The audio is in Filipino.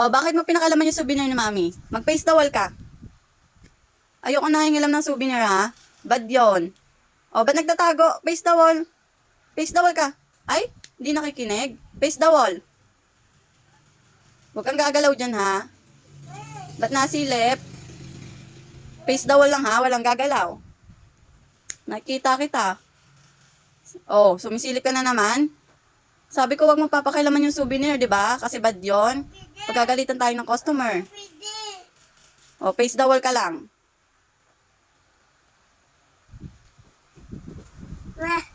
Oh, bakit mo pinakalaman yung souvenir ni Mami? Mag-face the wall ka. Ayoko na hingilam ng souvenir, ha? Bad yun. Oh, ba't nagtatago? Face the wall. Face the wall ka. Ay, hindi nakikinig. Face the wall. Huwag kang gagalaw dyan, ha? Ba't nasilip? Face the wall lang, ha? Walang gagalaw. Nakita kita. Oh, sumisilip ka na naman. Sabi ko, wag mo papakilaman yung souvenir, di ba? Kasi bad yun. Pagkagalitan tayo ng customer. O, face the wall ka lang. Wah.